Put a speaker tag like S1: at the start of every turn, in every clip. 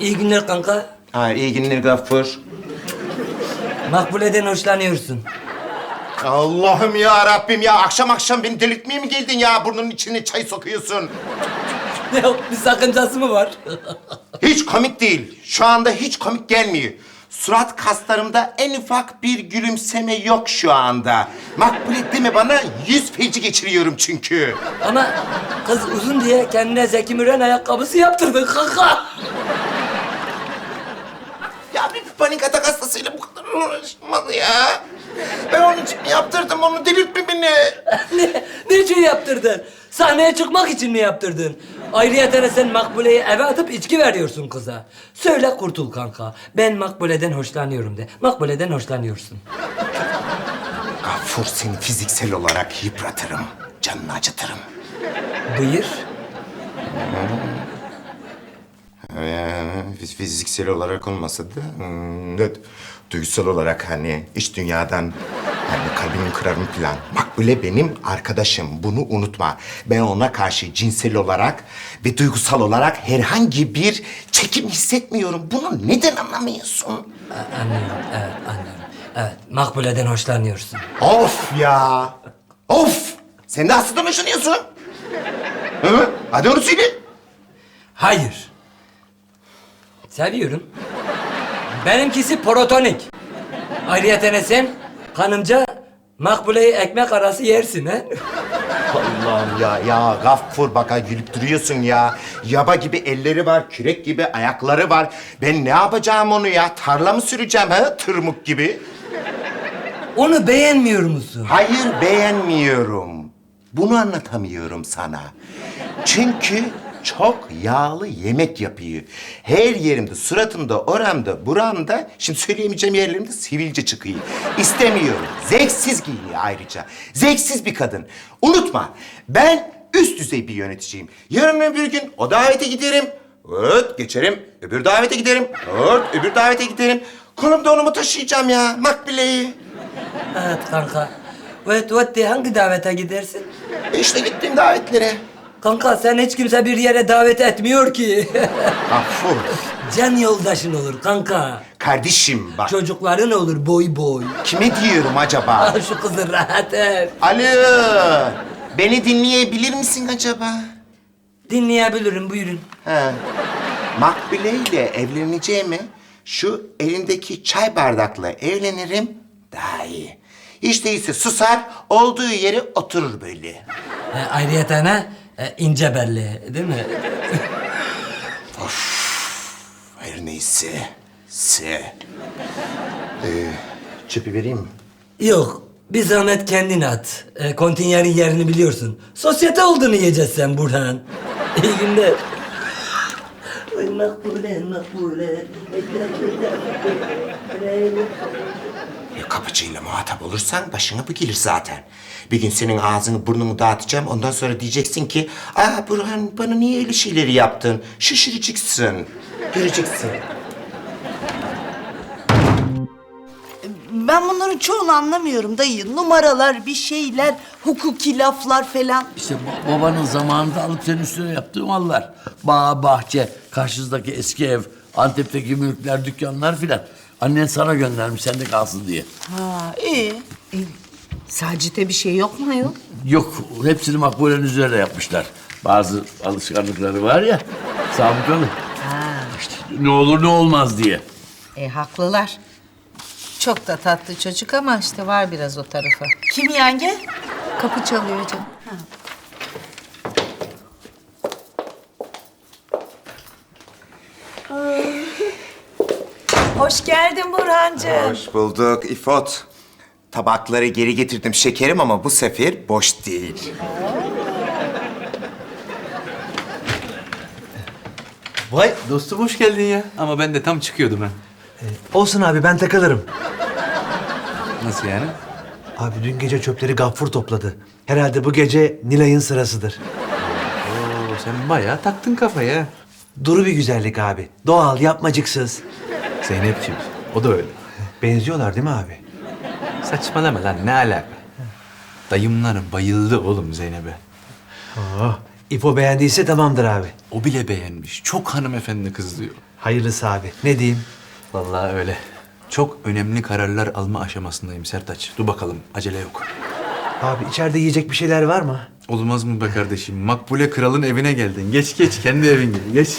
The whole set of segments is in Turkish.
S1: İyi günler kanka.
S2: Ha, iyi günler Gaffur.
S1: Makbule'den hoşlanıyorsun.
S2: Allah'ım ya Rabbim ya akşam akşam beni delirtmeye mi geldin ya? Burnunun içine çay sokuyorsun.
S1: Yok bir sakıncası mı var?
S2: Hiç komik değil. Şu anda hiç komik gelmiyor. Surat kaslarımda en ufak bir gülümseme yok şu anda. Makbule deme bana yüz felci geçiriyorum çünkü.
S1: Ama kız uzun diye kendine Zeki Müren ayakkabısı yaptırdı kanka.
S2: Ya bir panik atak hastasıyla bu kadar uğraşmadı ya. Ben onun için mi yaptırdım onu delirtme beni.
S1: ne, ne için yaptırdın? Sahneye çıkmak için mi yaptırdın? Ayrıca sen Makbule'yi eve atıp içki veriyorsun kıza. Söyle kurtul kanka. Ben Makbule'den hoşlanıyorum de. Makbule'den hoşlanıyorsun.
S2: Gaffur seni fiziksel olarak yıpratırım. Canını acıtırım.
S1: Buyur.
S2: Ee, fiz- fiziksel olarak olmasa da hmm, evet, duygusal olarak hani iç dünyadan hani kalbimi kırarım falan. Makbule benim arkadaşım. Bunu unutma. Ben ona karşı cinsel olarak ve duygusal olarak herhangi bir çekim hissetmiyorum. Bunu neden anlamıyorsun?
S1: A- Anlıyorum, evet anlıyorum. Evet, Makbule'den hoşlanıyorsun.
S2: Of ya! Of! Sen de Aslı'dan hoşlanıyorsun. Hı? Hadi onu söyle.
S1: Hayır. Seviyorum. Benimkisi protonik. Ayrıca sen kanımca Makbule'yi ekmek arası yersin ha?
S2: Allah'ım ya, ya Gaffur baka gülüp duruyorsun ya. Yaba gibi elleri var, kürek gibi ayakları var. Ben ne yapacağım onu ya? Tarla mı süreceğim ha? Tırmık gibi.
S1: Onu beğenmiyor musun?
S2: Hayır, beğenmiyorum. Bunu anlatamıyorum sana. Çünkü çok yağlı yemek yapıyor. Her yerimde, suratımda, oramda, buramda, şimdi söyleyemeyeceğim yerlerimde sivilce çıkıyor. İstemiyorum. Zevksiz giyiniyor ayrıca. Zevksiz bir kadın. Unutma, ben üst düzey bir yöneticiyim. Yarın öbür gün o davete giderim. Evet, geçerim. Öbür davete giderim. Evet, öbür davete giderim. Kolumda onu mu taşıyacağım ya, makbileyi?
S1: Evet kanka. De hangi davete gidersin?
S2: İşte gittiğim davetlere.
S1: Kanka sen hiç kimse bir yere davet etmiyor ki.
S2: Gaffur.
S1: Can yoldaşın olur kanka.
S2: Kardeşim bak.
S1: Çocukların olur boy boy.
S2: Kime diyorum acaba?
S1: Al şu kızı rahat et.
S2: Alo. Beni dinleyebilir misin acaba?
S1: Dinleyebilirim buyurun.
S2: Ha. Makbule ile evleneceğime şu elindeki çay bardakla evlenirim daha iyi. Hiç değilse susar, olduğu yere oturur böyle.
S1: E, ayrıca ne? E, ince belli değil mi?
S2: Her neyse. Se. Ee, çöpü vereyim mi?
S1: Yok. Bir zahmet kendin at. E, kontinyerin yerini biliyorsun. Sosyete olduğunu yiyeceğiz sen Burhan. İyi günler. Makbule makbule.
S2: Ya kapıcıyla muhatap olursan başına bu gelir zaten. Bir gün senin ağzını burnunu dağıtacağım. Ondan sonra diyeceksin ki... ...Aa Burhan bana niye öyle şeyleri yaptın? Şaşıracaksın. Göreceksin.
S3: Ben bunların çoğunu anlamıyorum dayı. Numaralar, bir şeyler, hukuki laflar falan.
S4: İşte ba- babanın zamanında alıp senin üstüne yaptığı mallar. Bağ, bahçe, karşınızdaki eski ev, Antep'teki mülkler, dükkanlar filan. Annen sana göndermiş sende kalsın diye.
S3: Ha iyi.
S5: E, Sacit'e bir şey yok mu ayol?
S4: Yok, hepsini makbulenin üzerine yapmışlar. Bazı alışkanlıkları var ya, sabıkalı. İşte ne olur ne olmaz diye.
S5: E haklılar. Çok da tatlı çocuk ama işte var biraz o tarafı.
S3: Kim yenge?
S5: Kapı çalıyor canım.
S3: Hoş geldin Burhancığım.
S2: Hoş bulduk İfot. Tabakları geri getirdim şekerim ama bu sefer boş değil.
S6: Vay dostum hoş geldin ya. Ama ben de tam çıkıyordum ha.
S7: Olsun abi ben takılırım.
S6: Nasıl yani?
S7: Abi dün gece çöpleri Gaffur topladı. Herhalde bu gece Nilay'ın sırasıdır.
S6: Oo, sen bayağı taktın kafaya.
S7: Duru bir güzellik abi. Doğal, yapmacıksız.
S6: Zeynepciğim, o da öyle.
S7: Benziyorlar değil mi abi?
S6: Saçmalama lan, ne alaka? Dayımların bayıldı oğlum Zeynep'e.
S7: Oh, İpo beğendiyse tamamdır abi.
S6: O bile beğenmiş. Çok hanımefendi kız diyor.
S7: Hayırlısı abi. Ne diyeyim?
S6: Vallahi öyle. Çok önemli kararlar alma aşamasındayım Sertaç. Dur bakalım acele yok.
S7: Abi içeride yiyecek bir şeyler var mı?
S6: Olmaz mı be kardeşim? Makbule kralın evine geldin. Geç geç kendi evin gibi geç.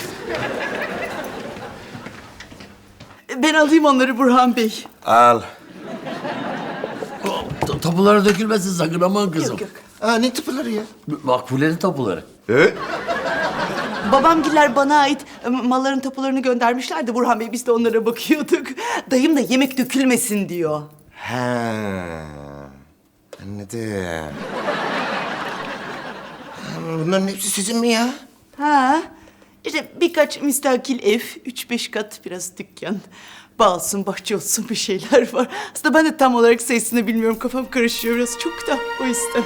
S3: Ben alayım onları Burhan Bey.
S2: Al.
S4: Ta- Tapulara dökülmesin sakın aman kızım.
S3: Yok yok.
S2: Aa ne tıpıları ya?
S4: Makbulenin tapuları.
S2: Ee?
S3: Babamgiller bana ait e, malların tapularını göndermişlerdi Burhan Bey. Biz de onlara bakıyorduk. Dayım da yemek dökülmesin diyor.
S2: Ha. Anladım. Bunların hepsi sizin mi ya?
S3: Ha, işte birkaç müstakil ev, üç beş kat biraz dükkan. Bağ olsun, bahçe olsun bir şeyler var. Aslında ben de tam olarak sayısını bilmiyorum. Kafam karışıyor biraz çok da o yüzden.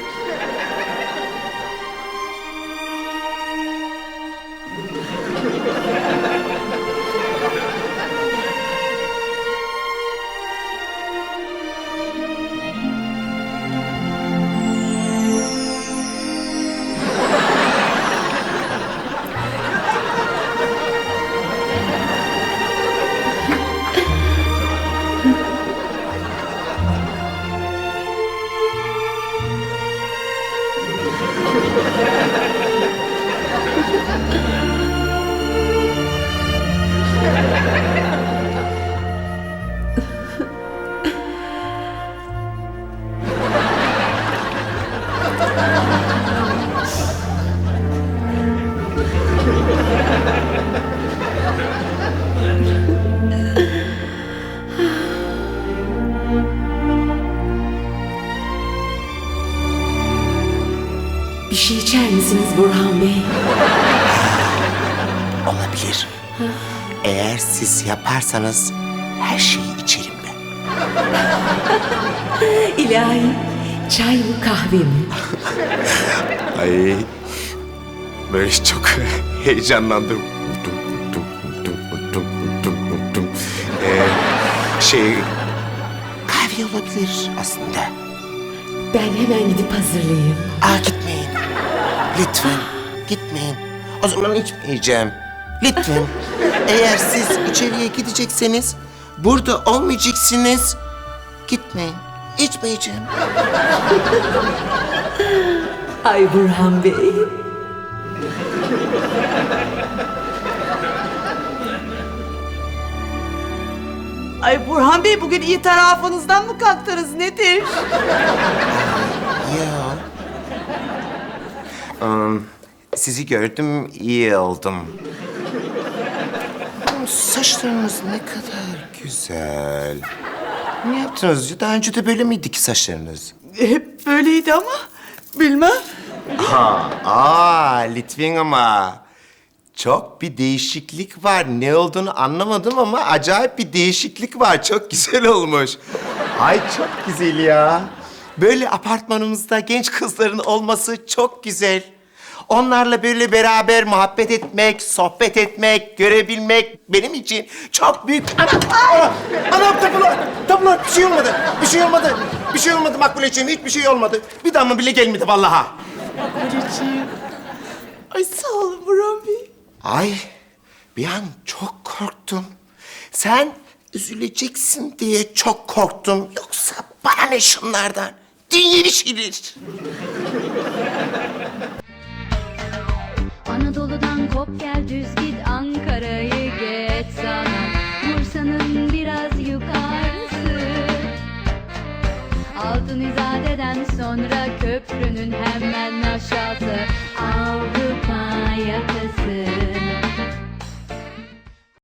S8: Bir şey içer misiniz Burhan Bey?
S2: Olabilir. Eğer siz yaparsanız her şeyi içerim ben.
S8: İlahi. Çay mı kahve mi?
S2: Ay böyle çok heyecanlandım. Dum, dum, dum, dum, dum, dum. Ee, şey kahve olabilir aslında.
S8: Ben hemen gidip hazırlayayım.
S2: Aa gitmeyin. Lütfen gitmeyin. O zaman içmeyeceğim. Lütfen. Eğer siz içeriye gidecekseniz burada olmayacaksınız. Gitmeyin. İçmeyeceğim.
S8: Ay Burhan Bey.
S3: Ay Burhan Bey bugün iyi tarafınızdan mı kalktınız nedir?
S2: Ya. Um, sizi gördüm, iyi oldum. Saçlarınız ne kadar güzel. Ne yaptınız? Daha önce de böyle miydi ki saçlarınız?
S3: Hep böyleydi ama bilmem.
S2: Ha, aa, Litvin ama. Çok bir değişiklik var. Ne olduğunu anlamadım ama acayip bir değişiklik var. Çok güzel olmuş. Ay çok güzel ya. Böyle apartmanımızda genç kızların olması çok güzel. Onlarla böyle beraber muhabbet etmek, sohbet etmek, görebilmek benim için çok büyük... Anam! Anam! Anam tapular! Tapular! Bir şey olmadı. Bir şey olmadı. Bir şey olmadı Makbuleciğim. Hiçbir şey olmadı. Bir damla bile gelmedi vallahi.
S3: Anneciğim. Ay sağ olun Burhan Bey.
S2: Ay bir an çok korktum. Sen üzüleceksin diye çok korktum. Yoksa bana ne şunlardan? Dünya bir şeydir.
S9: Anadolu'dan kop gel düz git Ankara'yı geç sana Bursa'nın biraz yukarısı Altın İzade'den sonra köprünün hemen aşağısı Avrupa yakası